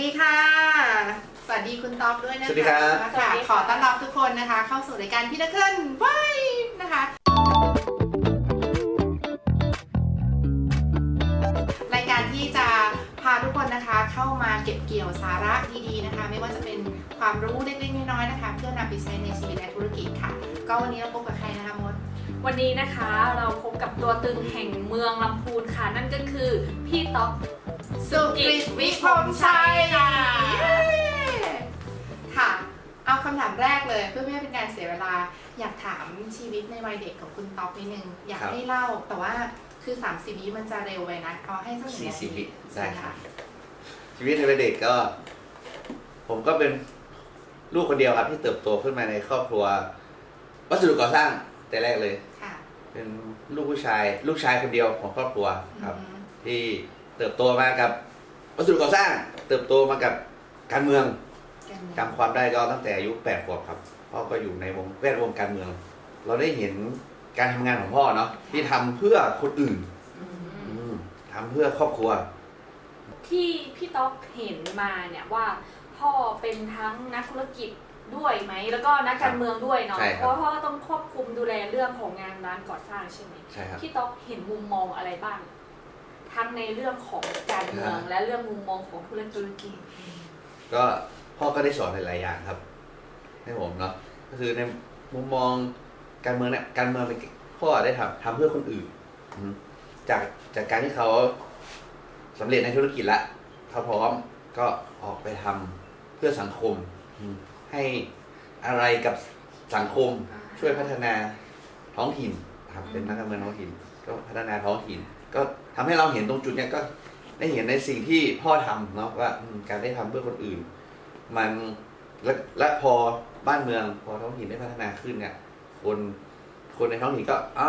ดีค่ะ สวัสดีคุณต๊อบด้วยนะคะสวัสดีครับ ค่ะขอต้อนรับทุกคนนะคะ เข้าสู่รายการพี่นักขึ้นไว้นะคะ รายการที่จะพาทุกคนนะคะเข้ามาเก็บเกี่ยวสาระดีๆนะคะ ไม่ว่าจะเป็นความรู้เล็กๆน้อยๆนะคะ เพื่อนำไปใช้ในชีวิตและธุรกิจค่ะ ก็วันนี้เราพบกับใครนะคะมดวันนี้นะคะเราพบกับตัวตึงแห่งเมืองลำพูนค่ะ นั่นก็คือพี่ต๊อก สุกิตวิพงษ์ชัยค่ะค่ะ เอาคำถามแรกเลยเพื่อไม่ให้เป็นการเสียเวลา อยากถามชีวิตในวัยเด็กของคุณต๊อกนิดนึง อยากครับให้เล่าแต่ว่าคือ3ามสิบวิมันจะเร็วไปนะเอาให้สักหนึ่งสี่นาสิทีบวิใช่ได้ครัค่ะบชีวิตในวัยเด็กก็ ผมก็เป็นลูกคนเดียวครับที่เติบโตขึ้นมาในครอบครัว วัสดุก่อสร้างแต่แรกเลย ค่ะเป็นลูกผู้ชาย ลูกชายคนเดียวของครอบครัวครับ อืมที่ เติบโตมากับวัสดุก่อสร้าง เติบโตมากับการเมืองกันจำความได้ก็ตั้งแต่อายุแปดขวบครับพ่อก็อยู่ในวงแวดวงการเมือง เราได้เห็นการทำงานของพ่อเนาะที่ทำเพื่อคนอื่นอืมอืมทำเพื่อครอบครัว ที่พี่ต๊อกเห็นมาเนี่ยว่าพ่อเป็นทั้งนักธุรกิจด้วยไหมแล้วก็นักการเมืองด้วยเนาะใช่ครับเพราะว่าพ่อต้องควบคุมดูแลเรื่องของงานร้านก่อสร้างใช่ไหมใช่ครับพี่ต๊อกเห็นมุมมองอะไรบ้าง ทั้งในเรื่องของการเมืองอ่าและเรื่องมุมมองของธุรกิจก็พ่อก็ได้สอนหลายๆอย่างครับ ให้ผมเนาะก็คือในมุมมองการเมืองเนี่ยการเมืองเป็นพ่อได้ทำทำเพื่อคนอื่นอืมจากจากการที่เขาสำเร็จในธุรกิจละเขาพร้อมก็ออกไปทำเพื่อสังคมอืมให้อะไรกับสังคมช่วยพัฒนาท้องถิ่นครับเป็นนักการเมืองท้องถิ่นก็พัฒนาท้องถิ่น ก็ทำให้เราเห็นตรงจุดเนี้ยก็ได้เห็นในสิ่งที่พ่อทำเนาะว่าอืมการได้ทำเพื่อคนอื่น มันและและพอบ้านเมือง พอท้องถิ่นได้พัฒนาขึ้นเนี่ย คนคนในท้องถิ่นก็อ๋อ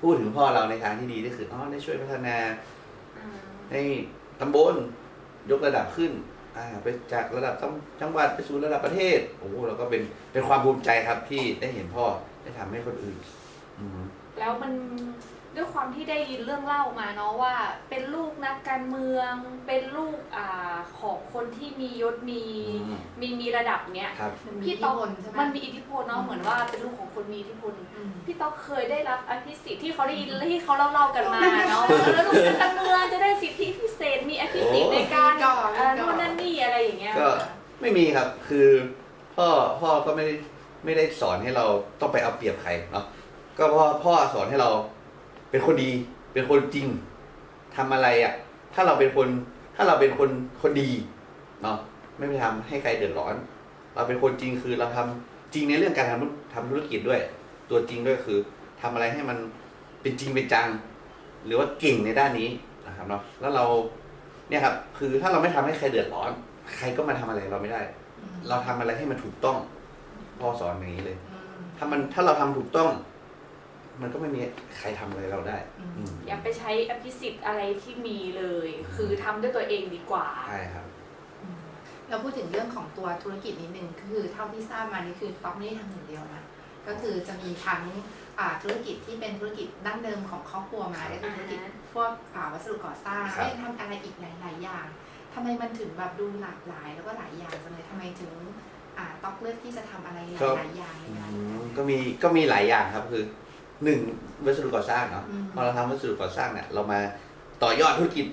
พูดถึงพ่อเราในทางที่ดีก็คืออ๋อได้ช่วยพัฒนาๆให้ตำบลยกระดับขึ้น อ่า ไปจากระดับจังจังหวัดไปสู่ระดับประเทศ โอ้โหเราก็เป็นเป็นความภูมิใจครับที่ได้เห็นพ่อได้ทำให้คนอื่น อืมแล้วมัน ด้วยความที่ได้ยินเรื่องเล่ามาเนาะว่า เป็นลูกนักการเมือง เป็นลูกอ่าของคนที่มียศมีอืม มีมีระดับเนี้ย ครับมันมีพี่อิทธิต๊อกพลใช่ไหมมันมีอิทธิพลเนาะเหมือนว่าเป็นลูกของคนมีอิทธิพลอืมพี่ต๊อกเคยได้รับอภิสิทธิ์ที่เขาได้ยินที่เขาเล่าเล่าๆกันมาเนาะแล้วลูกนักการเมืองจะได้สิทธิพิเศษมีอภิสิทธิ์ในการโอ้เอ่อนู่นนั่นนี่อะไรอย่างเงี้ย ก็ไม่มีครับคือพ่อพ่อก็ไม่ได้ไม่ได้สอนให้เราต้องไปเอาเปรียบใครเนาะก็พ่อพ่อสอนให้เรา เป็นคนดีเป็นคนจริงทำอะไรอะ ถ้าเราเป็นคน ถ้าเราเป็นคนคนดีเนาะไม่ไปทำให้ใครเดือดร้อน เราเป็นคนจริงคือเราทำจริงในเรื่องการทำธุทำธุรกิจด้วย ตัวจริงด้วยคือทำอะไรให้มันเป็นจริงเป็นจัง หรือว่าเก่งในด้านนี้นะครับเนาะแล้วเราเนี่ยครับ คือถ้าเราไม่ทำให้ใครเดือดร้อน ใครก็มาทำอะไรเราไม่ได้อืมเราทำอะไรให้มันถูกต้องพ่อสอนอย่างนี้เลยอืมถ้ามันถ้าเราทำถูกต้อง มันก็ไม่มีใครทำอะไรเราได้อืมอืมอย่าไปใช้อภิสิทธิ์อะไรที่มีเลย คือทำด้วยตัวเองดีกว่า ใช่ครับอืมเราพูดถึงเรื่องของตัวธุรกิจนิดนึงคือเท่าที่ทราบมานี่คือต๊อกไม่ได้ทำอย่างเดียวนะก็คือจะมีทั้งอ่าธุรกิจที่เป็นธุรกิจดั้งเดิมของครอบครัวมาก็คือธุรกิจอ่าฮะพวกอ่าวัสดุก่อสร้างครับไม่ทำอะไรอีกหลาย ๆ อย่างทำไมมันถึงแบบดูหลากหลาย แล้วก็หลายอย่างจังเลยทำไมถึงอ่าต๊อกเลือกที่จะทำอะไรหลายๆอย่างในอืงานมก็มีก็มีหลายอย่างครับคือ หนึ่งวัสดุก่อสร้างเนาะอืม พอเราทำวัสดุก่อสร้างเนี่ยเรามาต่อยอดธุรกิจ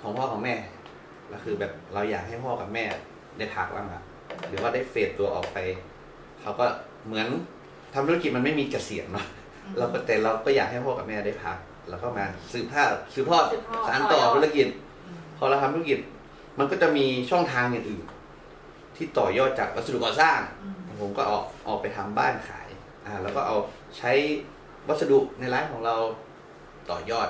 ของพ่อของแม่ก็คือแบบเราอยากให้พ่อกับแม่ได้พักบ้างอะหรือว่าได้เฟดตัวออกไป เขาก็เหมือนทำธุรกิจมันไม่มีเกษียณเนาะเราก็แต่เราก็อยากให้พ่อกับแม่ได้พักแล้วก็มาสืบทอดสืบทอดสืบทอดสานต่อต่อยอด ธุรกิจอืมพอเราทำธุรกิจ มันก็จะมีช่องทางอย่างอื่น ที่ต่อยอดจากวัสดุก่อสร้างอืมผมก็ออกออกไปทำบ้านขาย อ่า แล้วก็เอาใช้ วัสดุในร้านของเราต่อยอด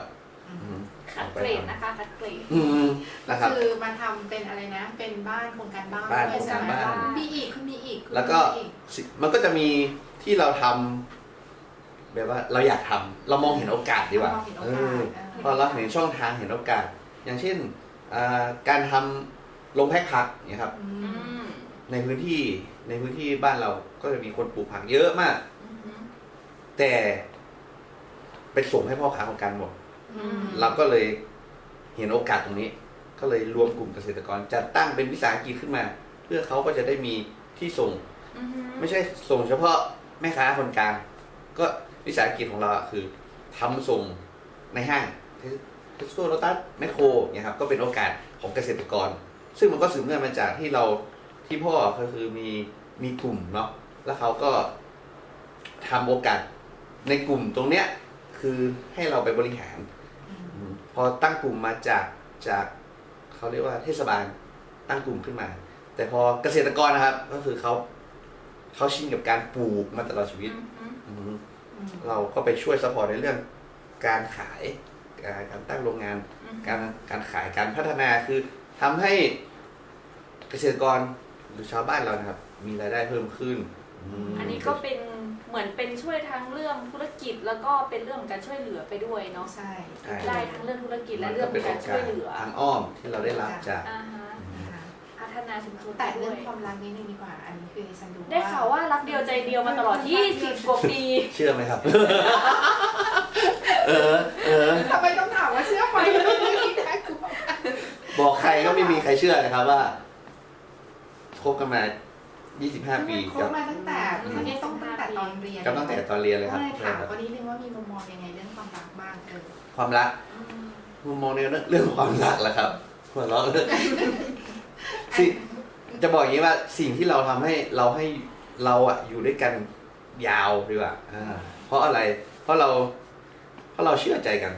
อือืมมคัดเกรดนะคะคัดเกรดอืมนะครับ คือมาทำเป็นอะไรนะ เป็นบ้านโครงการบ้านบ้านด้วยใช่ไหมโครงการบ้าน มีอีกคุณมีอีกคุณแล้วก็มีอีสิมันก็จะมีที่เราทำแบบว่าเราอยากทำเรามองเห็นโอกาสดีกว่าเรเห็นโอเอกาอสเออพอเราเห็นช่องทางเห็นโอกาส อย่างเช่นอ่าการทำลงแพ็คผักเนี่ยครับ อือืมมในพื้นที่ในพื้นที่บ้านเราก็จะมีคนปลูกผักเยอะมาก อือหือแต่ ไปส่งให้พ่อค้าคนกลางหมดอืมเราก็เลยเห็นโอกาสตรงนี้ ก็เลยรวมกลุ่มเกษตรกรจัดตั้งเป็นวิสาหกิจขึ้นมา เพื่อเขาก็จะได้มีที่ส่งอือฮึไม่ใช่ส่งเฉพาะแม่ค้าคนกลาง ก็วิสาหกิจของเราอะคือทำส่งในห้างเทสโก้โรตัสแมคโครเนี่ยครับก็เป็นโอกาสของเกษตรกร ซึ่งมันก็สืบเนื่องมาจากที่เราที่พ่อก็คือมีมีกลุ่มเนาะแล้วเขาก็ทำโอกาสในกลุ่มตรงเนี้ย คือให้เราไปบริหารอืมพอตั้งกลุ่มมาจากจากเขาเรียกว่าเทศบาลตั้งกลุ่มขึ้นมา แต่พอเกษตรกรนะครับ ก็คือเขาเขาชินกับการปลูกมาตลอดชีวิตอือฮึอืมอืมเราก็ไปช่วยสปอร์ตในเรื่อง การขายการการตั้งโรงงานอือฮึการการขายการพัฒนาคือทำให้เกษตรกรหรือชาวบ้านเรานะครับ มีรายได้เพิ่มขึ้นมอันนี้ก็เป็น เหมือนเป็นช่วยทั้งเรื่องธุรกิจแล้วก็เป็นเรื่องการช่วยเหลือไปด้วยเนาะใช่ใช่ได้ทั้งเรื่องธุรกิจและเรื่องการช่วยเหลือทางอ้อมที่เราได้รับจากอ่าฮะค่ะพัฒนาชุมชนแต่ด้เรื่วองยความรักนิดนึงดีกว่าอันนี้คือดิฉันดูได้ข่าวว่ารักเดียวใจเดียวมาตลอด 20กว่าปีเชื่อไหมครับ เออเออทำไมต้องถามว่าเชื่อไหมเรื่องนี้น่ากลัวบอกใครก็ไม่มีใครเชื่อนะครับว่าคบกันมา 25 ปีคกับบมาตั้งแต่ไม่ได้ต้องตั้งแต่ตอนเรียนกับตั้งแต่ตอนเรียนเลยครับไม่ใช่ถามครับก็นิดนึงว่ามีมุมมองยังไงเรื่องความรักบ้างเออความรักมุมมองในเรื่องความรักแหละครับหัวเราะเลยสิจะบอกอย่างนี้ว่าสิ่งที่เราทำให้เราให้เราอะอยู่ด้วยกันยาวดีกว่าอ่าเพราะอะไร เพราะเรา เพราะเราเชื่อใจกัน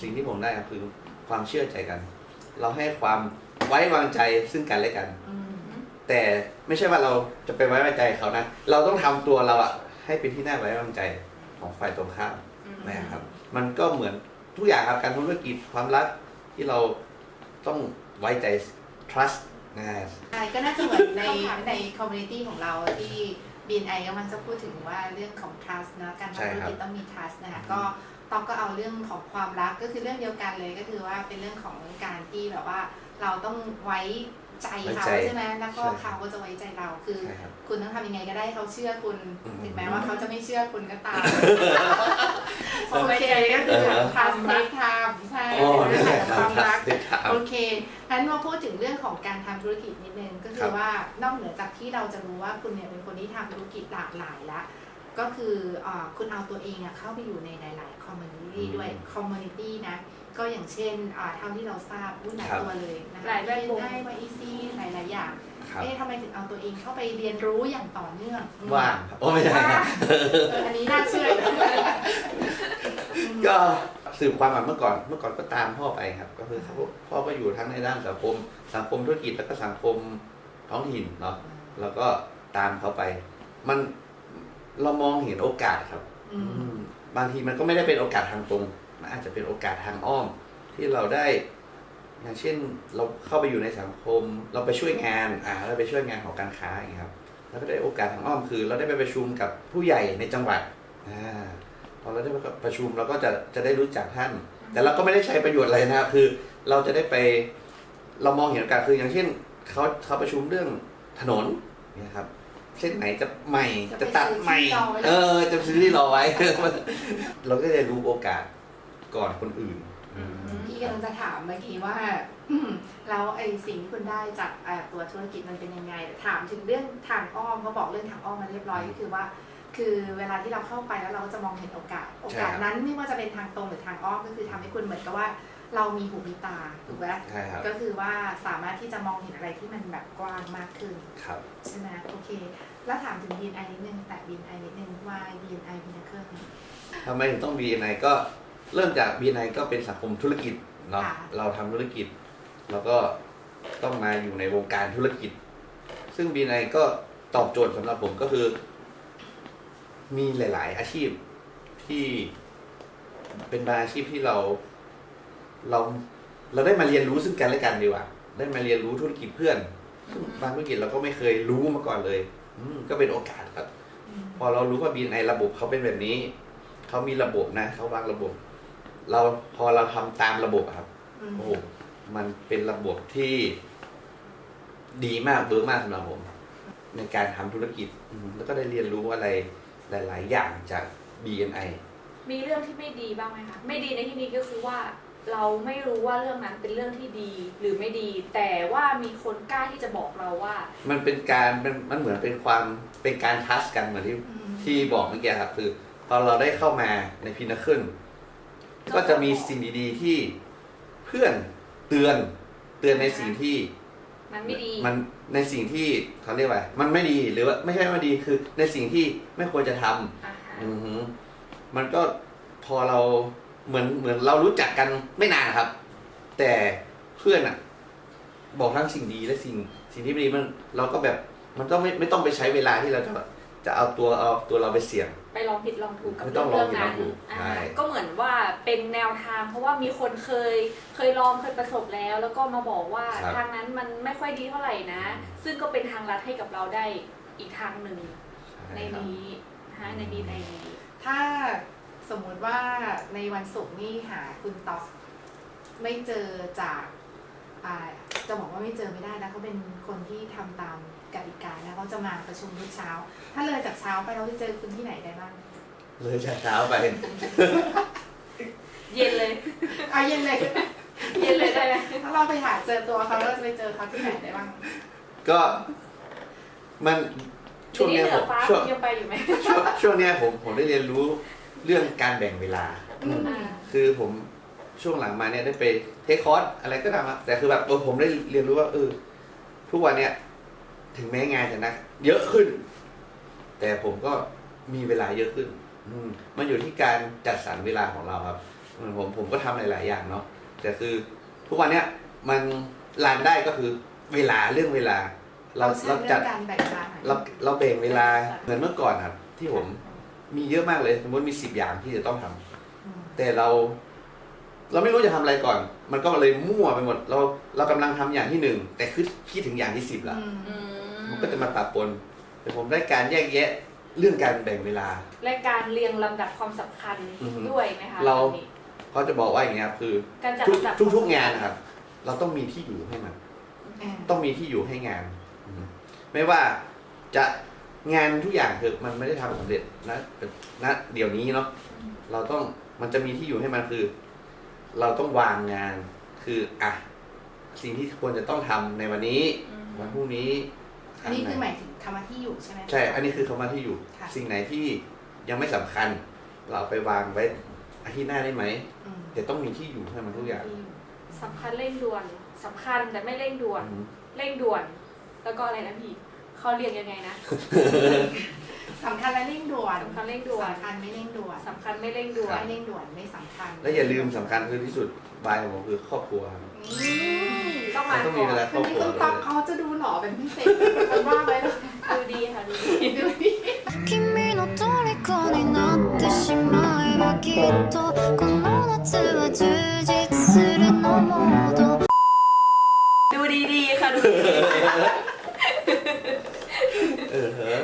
สิ่งที่ผมได้ก็คือความเชื่อใจกัน เราให้ความไว้วางใจซึ่งกันและกัน อืม แต่ไม่ใช่ว่าเราจะไปไว้วางใจเขานะ เราต้องทำตัวเราอะให้เป็นที่น่าไว้วางใจของฝ่ายตรงข้ามนะครับ มันก็เหมือนทุกอย่างครับการทำธุรกิจความรักที่เราต้องไว้ใจ trust นะใช่ก็น่าจะเหมือนในในคอมมูนิตี้ของเราที่ BNI ก็มันจะพูดถึงว่าเรื่องของ trust นะการใช่ทำธุรครับกิจต้องมี trust นะคะก็ตอกก็เอาเรื่องของความรักก็คือเรื่องเดียวกันเลยก็คือว่าเป็นเรื่องของการที่แบบว่าเราต้องไว้ ใจเขาใช่ไหมแล้วก็เขาก็จะไว้ใจเราคือใช่ครับคุณต้องทำยังไงก็ได้ให้เขาเชื่อคุณอืมถึงแม้ว่าเขาจะไม่เชื่อคุณก็ตามโอเคก็คือเออทำรักทำใช่อ๋อเรื่องใช่ของครัความรักได้ถามโอเคงั้นมาพูดถึงเรื่องของการทำธุรกิจนิดนึงก็คืครัอบว่านอกเหนือจากที่เราจะรู้ว่าคุณเนี่ยเป็นคนที่ทำธุรกิจหลากหลายแล้วก็คืออาคุณเอาตัวเองอะเข้าไปอยู่ในหลาย ๆ คอมมูนิตี้ด้วยคอมมูนิตี้นะ ก็อย่างเช่นอ่าเท่าที่เราทราบอุ้ยหลายครับตัวเลยนะคะหลายแวดวง ได้มาอีซีหลายๆอย่าง ครับเอ๊ะทำไมถึงเอาตัวเองเข้าไปเรียนรู้อย่างต่อเนื่องอืมว่างครับโอ้ไม่ใช่ครับ เอออันนี้น่าเชื่อ ก็สืบความมาเมื่อก่อน เมื่อก่อนก็ตามพ่อไปครับ ก็คือเขาพ่อก็อยู่ทั้งในด้านสังคม สังคมธุรกิจแล้วก็สังคมท้องถิ่นเนาะ แล้วก็ตามเขาไป มันเรามองเห็นโอกาสครับ อืมอืมบางทีมันก็ไม่ได้เป็นโอกาสทางตรง มันอาจจะเป็นโอกาสทางอ้อม ที่เราได้ อย่างเช่นเราเข้าไปอยู่ในสังคม เราไปช่วยงานอ่าเราไปช่วยงานของการค้าอย่างเงี้ยครับแล้วก็ได้โอกาสทางอ้อมคือ เราได้ไปประชุมกับผู้ใหญ่ในจังหวัดอ่าพอเราได้ไปประชุมเราก็จะจะได้รู้จักท่าน แต่เราก็ไม่ได้ใช้ประโยชน์อะไรนะครับคือเราจะได้ไปเรามองเห็นโอกาสคืออย่างเช่นเขาเขาประชุมเรื่องถนนเนี่ยครับเส้นไหนจะใหม่จะจะไปตัดซื้อใหม่ที่รอไว้เออ จะซื้อที่รอไว้ เราก็จะรู้โอกาส ก่อนคนอื่น พี่กำลังจะถามเมื่อกี้ว่าอืมแล้วไอ้สิ่งที่คุณได้จากอ่าตัวธุรกิจมันเป็นยังไงถามถึงเรื่องทางอ้อมเขาบอกเรื่องทางอ้อมมาเรียบร้อยก็คือว่า คือเวลาที่เราเข้าไปแล้วเราก็จะมองเห็นโอกาส โอกาสครับนั้นไม่ว่าจะเป็นทางตรงหรือทางอ้อมก็คือทำให้คุณเหมือนกับว่า เรามีหูมีตาถูกไหมใช่ครับก็คือว่าสามารถที่จะมองเห็นอะไรที่มันแบบกว้างมากขึ้น ครับ ใช่ไหมโอเค แล้วถามถึง BNI นิดนึงแต่ BNI นิดนึงว่า BNI มีนักเครื่องทำไมถึงต้อง BNI ก็ เริ่มจาก BNI ก็เป็นสังคมธุรกิจเนาะค่ะ เราทำธุรกิจ แล้วก็ต้องมาอยู่ในวงการธุรกิจ ซึ่ง BNI ก็ตอบโจทย์สำหรับผมก็คือ มีหลาย ๆ อาชีพที่เป็นบางอาชีพที่เรา เราเราได้มาเรียนรู้ซึ่งกันและกันดีกว่า ได้มาเรียนรู้ธุรกิจเพื่อน ซึ่งบางธุรกิจเราก็ไม่เคยรู้มาก่อนเลย อืมก็เป็นโอกาสครับ พอเรารู้ว่า BNI ระบบเขาเป็นแบบนี้ เขามีระบบนะ เขาวางระบบ เราพอเราทำตามระบบอะครับอืมโอ้โหมันเป็นระบบที่ดีมากเบอร์มากสำหรับผม ในการทำธุรกิจอืมแล้วก็ได้เรียนรู้อะไรหลาย ๆ อย่างจาก BNI มีเรื่องที่ไม่ดีบ้างไหมคะ ไม่ดีในที่นี้ก็คือว่าเราไม่รู้ว่าเรื่องนั้นเป็นเรื่องที่ดีหรือไม่ดี แต่ว่ามีคนกล้าที่จะบอกเราว่า มันเป็นการมันมันเหมือนเป็นความเป็นการทัชกันเหมือนที่อืมที่บอกเมื่อกี้ครับคือตอนเราได้เข้ามาในพินาขึ้น ก็จะมีสิ่งดีๆที่เพื่อนเตือนเตือนในสิ่งที่มันไม่ดีมันในสิ่งที่เขาเรียกว่ามันไม่ดีหรือว่าไม่ใช่ไม่ดีคือในสิ่งที่ไม่ควรจะทำอ่าฮะอือหือมันก็พอเราเหมือนเหมือนเรารู้จักกันไม่นานครับ แต่เพื่อนอะ บอกทั้งสิ่งดีและสิ่งสิ่งที่ไม่ดีมัน เราก็แบบมันต้องไม่ไม่ต้องไปใช้เวลาที่เราจะ จะเอาตัวเอาตัวเราไปเสี่ยง ไปลองผิดลองถูกกับไม่เรื่ต้อองงเรื่องลองผิดลนั้อนงถูกอ่าใช่ ก็เหมือนว่าเป็นแนวทาง เพราะว่ามีคนเคยเคยลองเคยประสบแล้ว แล้วก็มาบอกว่าครับ ทางนั้นมันไม่ค่อยดีเท่าไหร่นะ ซึ่งก็เป็นทางลัดให้กับเราได้อีกทางหนึ่งในช่ครับ นี้นะในนี้ในนี้ถ้าสมมุติว่าในวันศุกร์นี่หาคุณต๊อกไม่เจอจากอ่าจะบอกว่าไม่เจอไม่ได้นะเขาเป็นคนที่ทำตาม กติกานะเขาจะมาประชุมทุกเช้า ถ้าเลยจากเช้าไปเราจะเจอคุณที่ไหนได้บ้างเลยจากเช้าไป เย็นเลยอะเย็นเลย เย็นเลยได้ไหมถ้าเราไปหาเจอตัวเขาเราจะไปเจอเขาที่ไหนได้บ้างก็มันช่วงเนี้ยเหผนือมฟ้าช่วงยังไปอยู่ไหมช่วงช่วงเนี้ยผมผมได้เรียนรู้เรื่องการแบ่งเวลา อืมอ่าคือผมช่วงหลังมาเนี่ยได้ไปเทคคอร์สอะไรก็ตามอะแต่คือแบบตัวผมได้เรียนรู้ว่าเออทุกวันเนี่ย ถึงแม้งานจะหนัก เยอะขึ้น แต่ผมก็มีเวลาเยอะขึ้น อืมมันอยู่ที่การจัดสรรเวลาของเราครับเหมือนผมผมก็ทำหลาย ๆ อย่างเนาะแต่คือทุกวันเนี้ยมันลานได้ก็คือเวลาเรื่องเวลา เราใช้เราเรื่จัอดงการแบ่งเวลาหน่อยเราเราแบ่งเวลาเหมือนเมื่อก่อนครับ ที่ผมมีเยอะมากเลยสมมติมีสิบอย่างที่จะต้องทำอืมแต่เรา เราไม่รู้จะทำอะไรก่อน มันก็เลยมั่วไปหมด เราเรากำลังทำอย่างที่หนึ่งแต่คือคิดถึงอย่างที่สิบละ อืมอื มันก็จะมาปะปนแต่ผมได้การแยกแยะเรื่องการแบ่งเวลา และการเรียงลำดับความสำคัญอือฮึด้วยไหมคะเรา แบบนี้เขาจะบอกว่าอย่างเงี้ยครับคือการจัดทุกลำดับทุกทุกงานนะครับ เราต้องมีที่อยู่ให้มันอ่าต้องมีที่อยู่ให้งานอืมไม่ว่าจะงานทุกอย่างคือมันไม่ได้ทำสำเร็จนะนะเดี๋ยวนี้เนาะเราต้องมันจะมีที่อยู่ให้มันคือ เราต้องวางงานคืออะสิ่งที่ควรจะต้องทำในวันนี้ อืมวันพรุ่งนี้ อันนี้คือหทำไหนมายถึงคำว่าที่อยู่ใช่ไหมใช่ อันนี้คือคำว่าที่อยู่ค่ะสิ่งไหนที่ยังไม่สำคัญ เราไปวางไว้อาทิตย์หน้าได้ไหมอืมแต่ต้องมีที่อยู่ให้มันทุกอย่างที่อยู่สำคัญเร่งด่วนสำคัญแต่ไม่เร่งด่วนอืมเร่งด่วน แล้วก็อะไรนะพี่เขาเรียกยังไงนะสำคัญและเร่งด่วนสำคัญเร่งด่วนสำคัญไม่เร่งด่วนสำคัญไม่เร่งด่วนไม่เร่งด่วนไม่สำคัญ และอย่าลืมสำคัญคือที่สุดบายของผมคือครอบครัวครับอืม ต้องมา มันต้องมี ก่อ เวน ลา วันนี้คุณต๊อกเขาจะดูหล่อเป็นพิเศษคนว่าไปเลย ดูดีค่ะดูดี ดูดิ 君の虜になってしまえばきっとこの夏は充実するのモード ดูดีดีๆค่ะดูดี เออเหอะ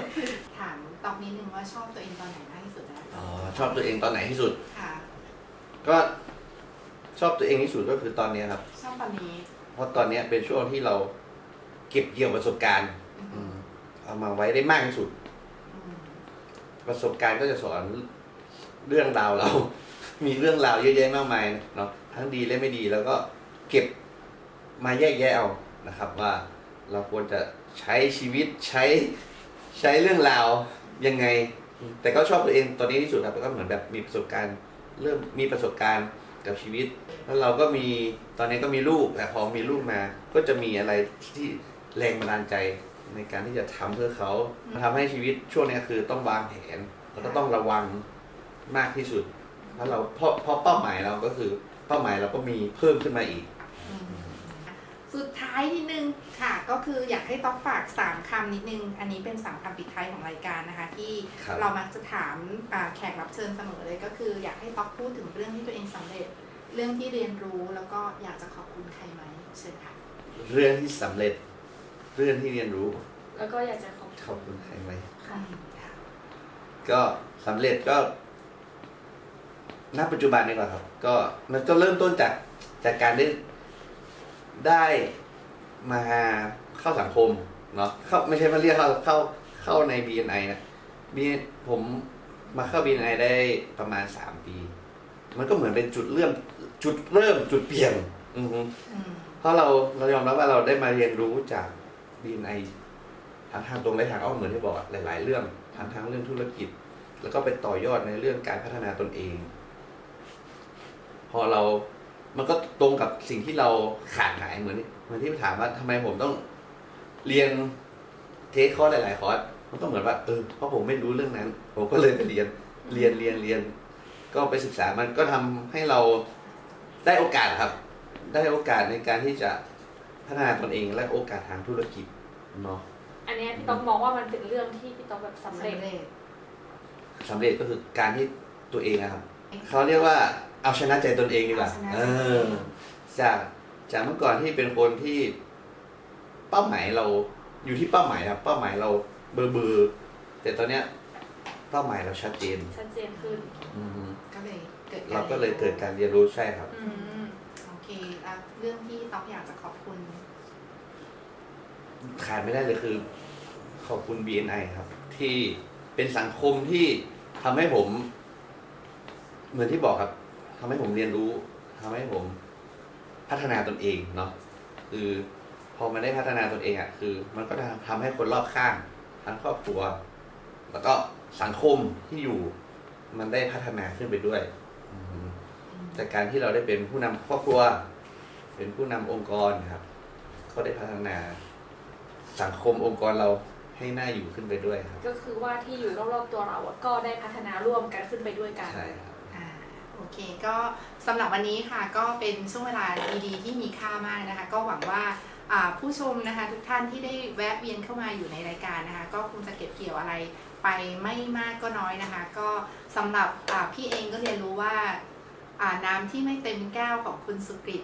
ถามตอกนิดนึงว่าชอบตัวเองตอนไหนมากที่สุดนะ อ๋อชอบตัวเองตอนไหนที่สุด ค่ะ ก็ชอบตัวเองที่สุดก็คือตอนเนี้ยครับ ชอบตอนนี้ เพราะตอนเนี้ยเป็นช่วงที่เราเก็บเกี่ยวประสบการณ์ อืมเอามาไว้ได้มากที่สุด ประสบการณ์ก็จะสอนเรื่องราวเรา มีเรื่องราวเยอะแยะมากมายเนาะทั้งดีและไม่ดีแล้วก็เก็บมาแยกแยะเอานะครับ ว่าเราควรจะใช้ชีวิตใช้ใช้เรื่องราวยังไง แต่ก็ชอบตัวเองตอนนี้ที่สุดครับแล้วก็เหมือนแบบมีประสบการณ์ เริ่มมีประสบการณ์ กับชีวิต แล้วเราก็มีตอนนี้ก็มีลูกแต่พอมีลูกมา ก็จะมีอะไรที่แรงบันดาลใจในการที่จะทำเพื่อเขาทำให้ชีวิตช่วงนี้คือต้องวางแผนแล้วก็ต้องระวังมากที่สุดเพราะเราเพราะเพราะเป้าหมายเราก็คือเป้าหมายเราก็มีเพิ่มขึ้นมาอีก สุดท้ายนิดนึงค่ะ ก็คืออยากให้ต๊อกฝากสามคำนิดนึง อันนี้เป็นสามคำปิดท้ายของรายการนะคะ ที่ครับเรามักจะถามอ่าแขกรับเชิญเสมอเลย ก็คืออยากให้ต๊อกพูดถึงเรื่องที่ตัวเองสำเร็จ เรื่องที่เรียนรู้แล้วก็อยากจะขอบคุณใครไหมเชิญค่ะ เรื่องที่สำเร็จ เรื่องที่เรียนรู้ แล้วก็อยากจะขอบขอบคุณใครไหมค่ะค่ะก็สำเร็จก็ณปัจจุบันนี่ก่อนครับ ก็มันก็เริ่มต้นจากจากการได้ ได้มาเข้าสังคมเนาะเข้าไม่ใช่มาเรียกเข้าเข้าเข้าใน BNI นะบีผมมาเข้า BNI ได้ประมาณสามปี มันก็เหมือนเป็นจุดเริ่มจุดจุดเริ่มจุดเปลี่ยนอือฮึอืมเพราะเราเรายอมรับว่าเราได้มาเรียนรู้จาก BNI ทั้งทางตรงและทางอ้อมเหมือนที่บอกอะหลาย ๆ เรื่องทั้งทั้งเรื่องธุรกิจ แล้วก็ไปต่อยอดในเรื่องการพัฒนาตนเอง พอเรา มันก็ตรงกับสิ่งที่เราขาดหายเหมือนเหมือนที่ถามว่าทำไมผมต้องเรียนเทคคอร์สหลายๆคอร์สมันก็เหมือนว่าเออเพราะผมไม่รู้เรื่องนั้น ผมก็เลยไปเรียนเรียนเรียนเรียน ก็ไปศึกษามันก็ทำให้เราได้โอกาสครับ ได้โอกาสในการที่จะพัฒนาตนเองและโอกาสทางธุรกิจเนาะอันเนี้ยพี่ต๊อกมองว่ามันเป็นเรื่องที่พี่ต๊อกแบบสำสำเร็จเร็จสำเร็จก็คือการที่ตัวเองอะครับเขาเรียกว่า เอาชนะใจตนเองดีกว่าเอาชนะเอใจตัวเอองจากจากเมื่อก่อนที่เป็นคนที่เป้าหมายเราอยู่ที่เป้าหมายครับ เป้าหมายเราเบอร์เบอร์แต่ตอนเนี้ย เป้าหมายเราชัดเจนชัดเจนขึ้นอือฮึก็เลยเกิดเราก็เลยเกิดการเรียนรู้ใช่ครับ อืมโอเคแล้วเรื่องที่ต๊อกอยากจะขอบคุณ ขาดไม่ได้เลยคือ ขอบคุณ BNI ครับ ที่เป็นสังคมที่ทำให้ผม เหมือนที่บอกครับ ทำให้ผมเรียนรู้ทำให้ผมพัฒนาตนเองเนาะคือพอมันได้พัฒนาตนเองอะคือ มันก็ทำให้คนรอบข้าง ทั้งครอบครัว แล้วก็สังคมที่อยู่ มันได้พัฒนาขึ้นไปด้วยอืมจากการที่เราได้เป็นผู้นำครอบครัว เป็นผู้นำองค์กรนะครับ ก็ได้พัฒนาสังคมองค์กรเราให้น่าอยู่ขึ้นไปด้วยครับ ก็คือว่าที่อยู่รอบๆตัวเราอะก็ได้พัฒนาร่วมกันขึ้นไปด้วยกันใช่ครับอ่า โอเคก็สำหรับวันนี้ค่ะก็เป็นช่วงเวลาดีๆที่มีค่ามากนะคะ ก็หวังว่าผู้ชมนะคะทุกท่านที่ได้แวะเวียนเข้ามาอยู่ในรายการนะคะ ก็คงจะเก็บเกี่ยวอะไรไปไม่มากก็น้อยนะคะ ก็สำหรับพี่เองก็เรียนรู้ว่าน้ำที่ไม่เต็มแก้วของคุณสุกฤต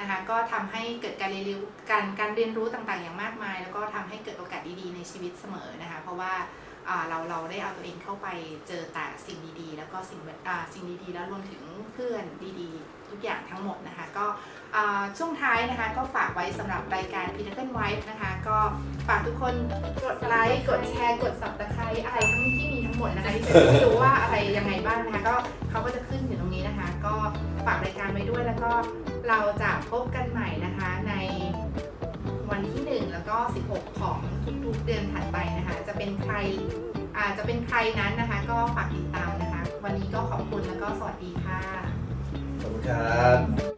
นะคะก็ทำให้เกิดการเรียนรู้การการเรียนรู้ต่างๆ อย่างมากมาย แล้วก็ทำให้เกิดโอกาสดีๆในชีวิตเสมอนะคะ เพราะว่า เราเราได้เอาตัวเองเข้าไปเจอแต่สิ่งดีๆ แล้วก็สิ่งสิ่งดีๆ แล้วรวมถึงเพื่อนดีๆ ทุกอย่างทั้งหมดนะคะ ก็ช่วงท้ายนะคะ ก็ฝากไว้สำหรับรายการ p i n a c l e Wife นะคะ ก็ฝากทุกคนกดไลค์กดแชร์กด subscribe อะไรทั้งที่มีทั้งหมดนะคะที่จะไม่รู้ว่าอะไรยังไงบ้างนะคะ ก็เขาก็จะขึ้นอยู่ตรงนี้นะคะ ก็ฝากรายการไว้ด้วยแล้วก็เราจะพบกันใหม่นะคะ แล้วก็ 16 ของทุกๆเดือนถัดไปนะคะ จะเป็นใครอาจจะเป็นใครนั้นนะคะ ก็ฝากติดตามนะคะ วันนี้ก็ขอบคุณแล้วก็สวัสดีค่ะ ขอบคุณครับ